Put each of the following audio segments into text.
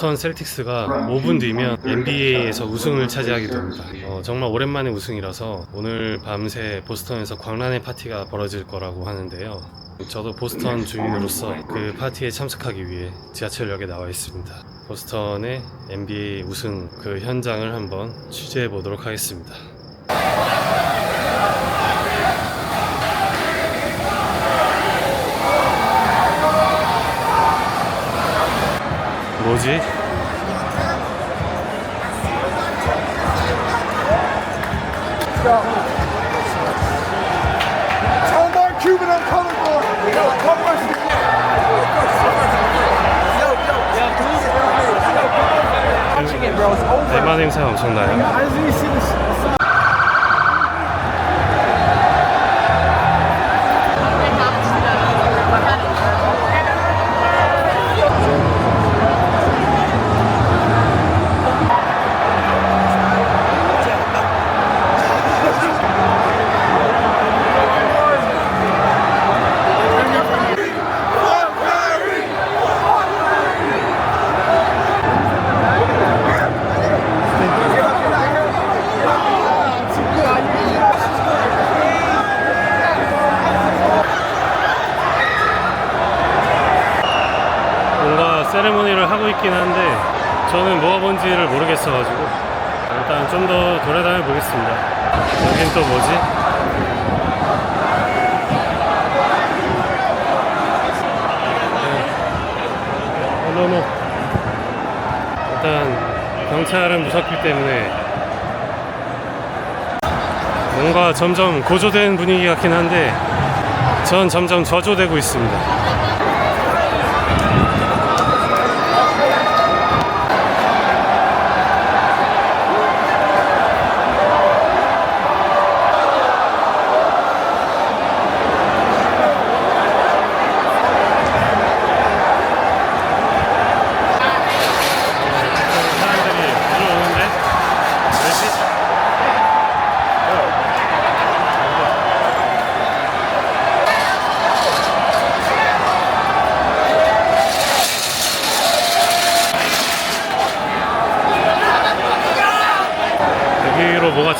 보스턴 셀틱스가 5분 뒤면 NBA에서 우승을 차지하게 됩니다. 어, 정말 오랜만에 우승이라서 오늘 밤새 보스턴에서 광란의 파티가 벌어질 거라고 하는데요. 저도 보스턴 주민으로서 그 파티에 참석하기 위해 지하철역에 나와 있습니다. 보스턴의 NBA 우승 그 현장을 한번 취재해 보도록 하겠습니다. First. 대만 행사 엄청나요? 세레모니를 하고 있긴 한데 저는 뭐가 뭔지를 모르겠어가지고 일단 좀 더 돌아다녀 보겠습니다. 여긴 또 뭐지? 네. 노노 일단 경찰은 무섭기 때문에 뭔가 점점 고조된 분위기 같긴 한데 전 점점 저조되고 있습니다.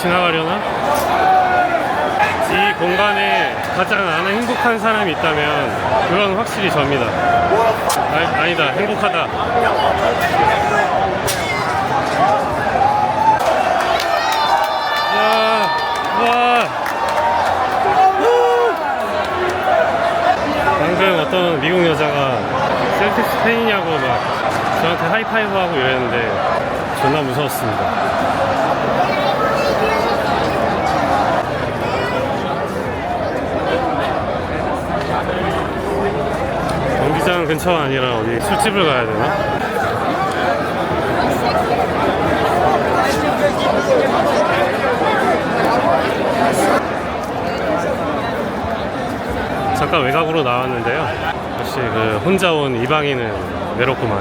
지나가려나? 이 공간에 가장 나는 행복한 사람이 있다면 그건 확실히 접니다. 아, 아니다, 행복하다. 와, 와. 방금 어떤 미국 여자가 셀틱스 팬이냐고 막 저한테 하이파이브 하고 이랬는데 존나 무서웠습니다. 경기장 근처가 아니라 어디 술집을 가야 되나? 잠깐 외곽으로 나왔는데요. 역시 그 혼자 온 이방인은 외롭구만.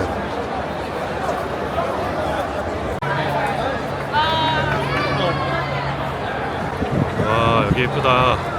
와 여기 예쁘다.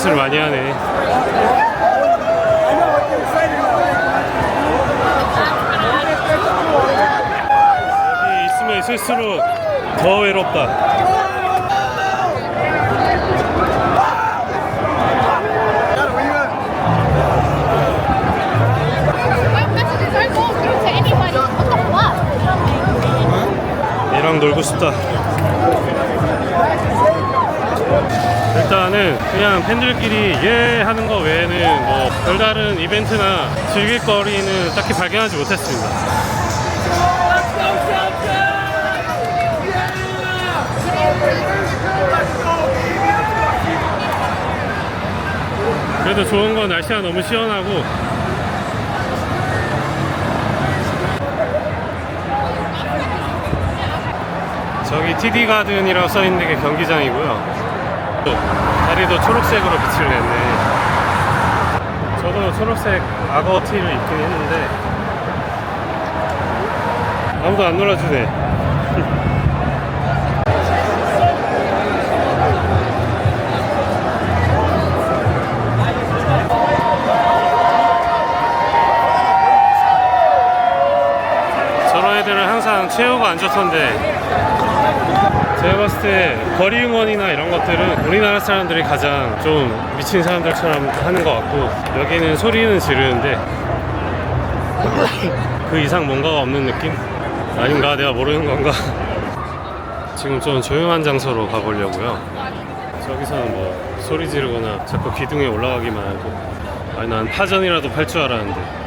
서비스를 많이 하네. 여기 있으면 있을수록 더 외롭다. 얘랑 놀고 싶다. 일단은 그냥 팬들끼리 예 하는 거 외에는 뭐 별다른 이벤트나 즐길 거리는 딱히 발견하지 못했습니다. 그래도 좋은 건 날씨가 너무 시원하고 저기 TD 가든이라고 써있는 게 경기장이고요. 또 다리도 초록색으로 빛을 냈네. 저도 초록색 악어 티를 입긴 했는데 아무도 안 놀아주네. 저런 애들은 항상 최후가 안 좋던데 제가 봤을 때 거리 응원이나 이런 것들은 우리나라 사람들이 가장 좀 미친 사람들처럼 하는 것 같고 여기는 소리는 지르는데 그 이상 뭔가가 없는 느낌? 아닌가 내가 모르는 건가? 지금 좀 조용한 장소로 가보려고요. 저기서는 뭐 소리 지르거나 자꾸 기둥에 올라가기만 하고 아니 난 파전이라도 팔 줄 알았는데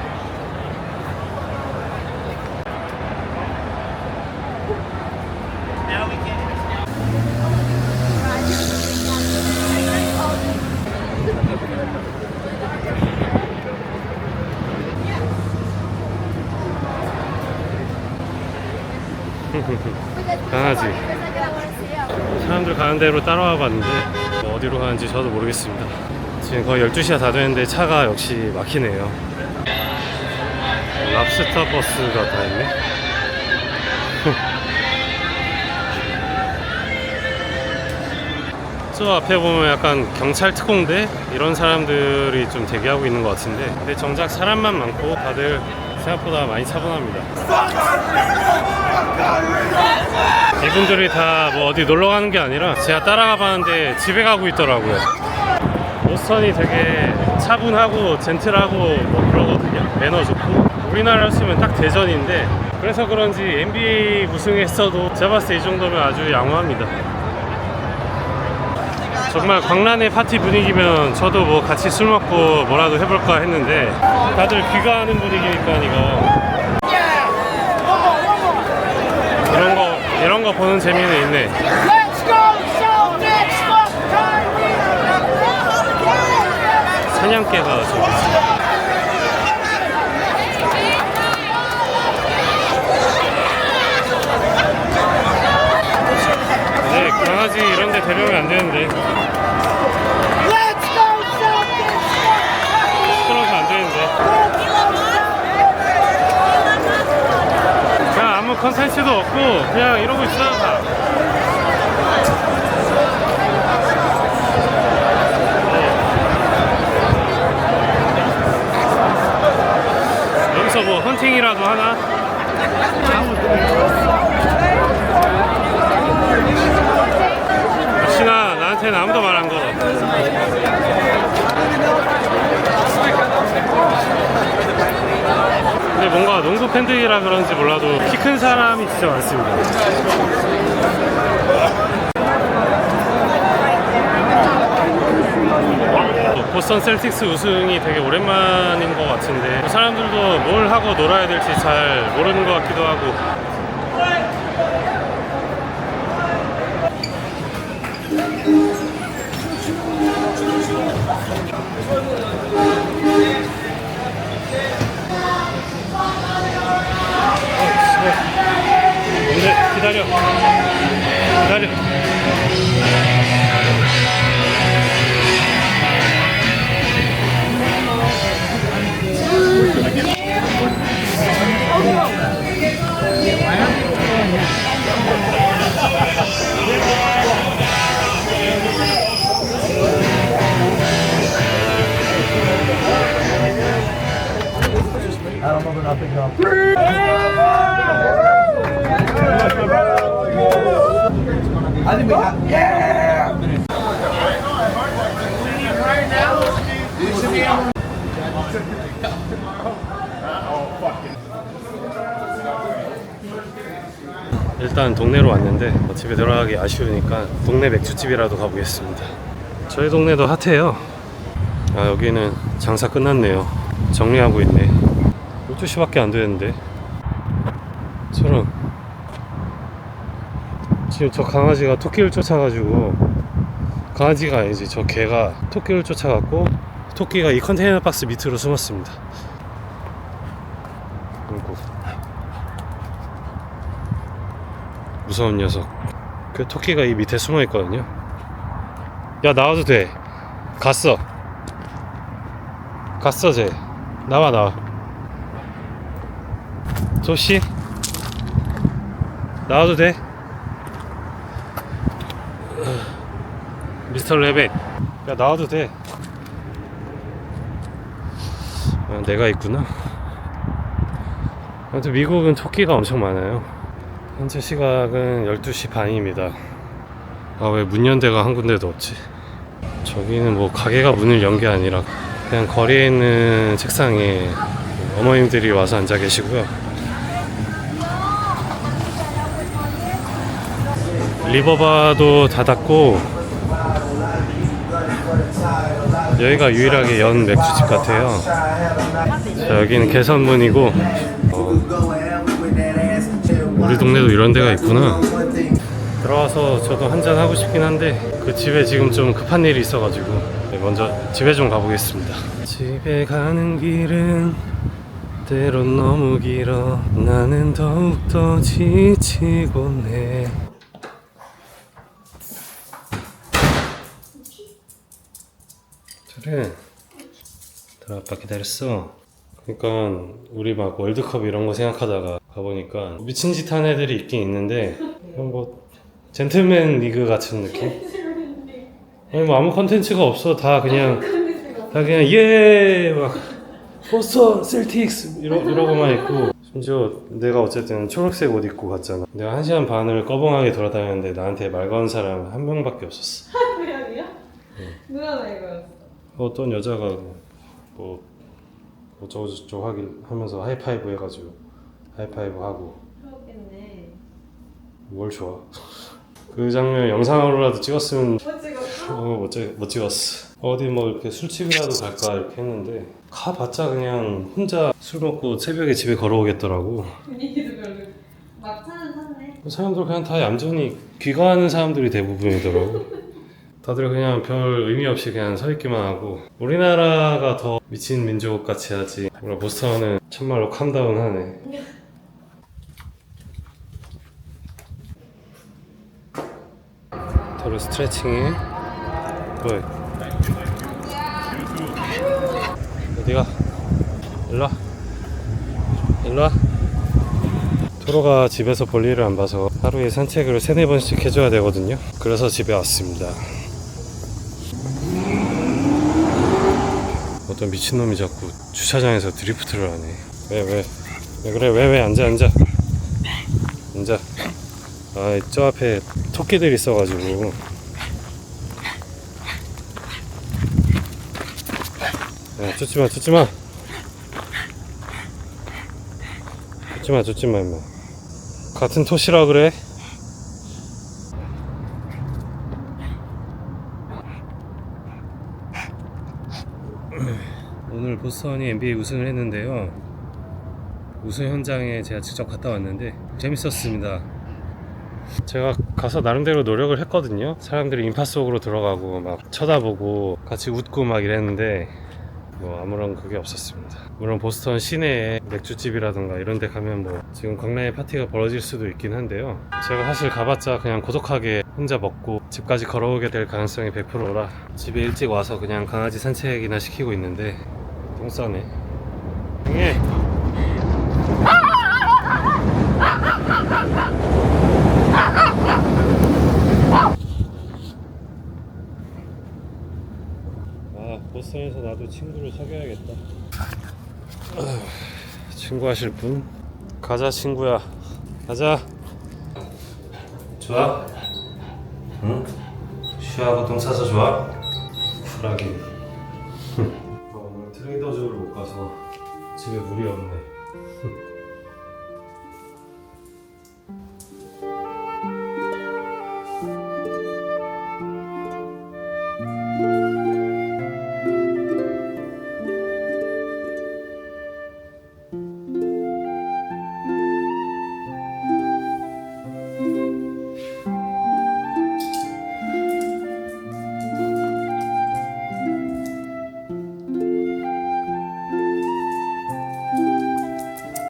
강아지 사람들 가는 대로 따라와 봤는데 뭐 어디로 가는지 저도 모르겠습니다. 지금 거의 12시가 다 되는데 차가 역시 막히네요. 랍스터 버스가 다 있네. 저 앞에 보면 약간 경찰 특공대 이런 사람들이 좀 대기하고 있는 것 같은데 근데 정작 사람만 많고 다들 생각보다 많이 차분합니다. 이분들이 다 뭐 어디 놀러 가는 게 아니라 제가 따라가 봤는데 집에 가고 있더라고요. 보스턴이 되게 차분하고 젠틀하고 뭐 그러거든요. 매너 좋고 우리나라였으면 딱 대전인데 그래서 그런지 NBA 우승했어도 제가 봤을 때 이 정도면 아주 양호합니다. 정말 광란의 파티 분위기면 저도 뭐 같이 술 먹고 뭐라도 해볼까 했는데 다들 귀가하는 분위기니까 이거 이런 거 이런 거 보는 재미는 있네. 사냥개가 저기 있어. 네, 강아지 이런 데 데려오면 안 되는데. 시끄러워서 안 되는데. 그냥 아무 컨텐츠도 없고 그냥 이러고 있어 다. 여기서 뭐 헌팅이라도 하나? 역시 나 나한테는 아무도 말 안 걸어. 근데 뭔가 농구 팬들이라 그런지 몰라도 키 큰 사람이 진짜 많습니다. 보스턴 셀틱스 우승이 되게 오랜만인 것 같은데 사람들도 뭘 하고 놀아야 될지 잘 모르는 것 같기도 하고 일단 동네로 왔는데 뭐 집에 들어가기 아쉬우니까 동네 맥주집이라도 가보겠습니다. 저희 동네도 핫해요. 아 여기는 장사 끝났네요. 정리하고 있네. 12시밖에 안 되는데. 저런. 지금 저 강아지가 토끼를 쫓아가지고 강아지가 아니지 저 개가 토끼를 쫓아갔고 토끼가 이 컨테이너 박스 밑으로 숨었습니다. 그리고 무서운 녀석. 그 토끼가 이 밑에 숨어 있거든요. 야 나와도 돼. 갔어. 갔어 쟤. 나와 나와. 조씨. 나와도 돼. 미스터 레벳. 야 나와도 돼. 아, 내가 있구나. 아무튼 미국은 토끼가 엄청 많아요. 현재 시각은 12시 반입니다. 아, 왜 문연 데가 한 군데도 없지? 저기는 뭐 가게가 문을 연 게 아니라 그냥 거리에 있는 책상에 어머님들이 와서 앉아 계시고요. 리버바도 닫았고 여기가 유일하게 연 맥주집 같아요. 자, 여기는 개선문이고 어, 우리 동네도 이런 데가 있구나. 들어와서 저도 한잔 하고 싶긴 한데 그 집에 지금 좀 급한 일이 있어가지고 네, 먼저 집에 좀 가보겠습니다. 집에 가는 길은 때론 너무 길어 나는 더욱더 지치곤 해. 그래. 들 아빠 기다렸어. 그러니까 우리 막 월드컵 이런 거 생각하다가 가보니까 미친 짓 한 애들이 있긴 있는데 그냥 뭐 젠틀맨 리그 같은 느낌? 아니 뭐 아무 컨텐츠가 없어 다 그냥 다 그냥 예막 포스터 셀틱스 이러, 이러고만 있고 심지어 내가 어쨌든 초록색 옷 입고 갔잖아 내가 한 시간 반을 꺼벙하게 돌아다녔는데 나한테 말 거는 사람 한 명밖에 없었어 고양이야? 누가 나 이거였어? 어떤 여자가 뭐 어쩌고저쩌고 하길 하면서 하이파이브 해가지고 하이파이브 하고 그렇겠네. 뭘 좋아 그 장면 영상으로라도 찍었으면 뭐 찍었어? 어, 못, 찍, 못 찍었어 어디 뭐 이렇게 술집이라도 갈까 이렇게 했는데 가봤자 그냥 혼자 술 먹고 새벽에 집에 걸어오겠더라고 분위기도 별로. 막차는 탔네. 사람들 그냥 다 얌전히 귀가하는 사람들이 대부분이더라고 다들 그냥 별 의미 없이 그냥 서 있기만 하고 우리나라가 더 미친 민족 같이 하지 우리 보스턴은 참말로 캄다운 하네 더러 스트레칭해 왜? 어디가? 일로와 일로와 토로가 집에서 볼 일을 안 봐서 하루에 산책을 세네 번씩 해줘야 되거든요. 그래서 집에 왔습니다. 어떤 미친놈이 자꾸 주차장에서 드리프트를 하네. 왜, 왜? 왜 그래? 왜, 왜? 앉아, 앉아. 앉아. 아, 저 앞에 토끼들 있어가지고. 야, 쫓지 마, 쫓지 마. 쫓지 마, 쫓지 마, 임마. 같은 토시라 그래? 오늘 보스턴이 NBA 우승을 했는데요. 우승 현장에 제가 직접 갔다 왔는데 재밌었습니다. 제가 가서 나름대로 노력을 했거든요. 사람들이 인파 속으로 들어가고 막 쳐다보고 같이 웃고 막 이랬는데 뭐 아무런 그게 없었습니다. 물론 보스턴 시내에 맥주집이라든가 이런 데 가면 뭐 지금 광란의 파티가 벌어질 수도 있긴 한데요. 제가 사실 가봤자 그냥 고독하게 혼자 먹고 집까지 걸어오게 될 가능성이 100%라 집에 일찍 와서 그냥 강아지 산책이나 시키고 있는데 똥 싸네. 형님! 아, 보스턴에서 나도 친구를 사귀어야겠다. 친구 하실 분? 가자 친구야 가자. 좋아? 응? 쉬하고 똥 싸서 좋아? 쿨하게. 가서 집에 물이 없네.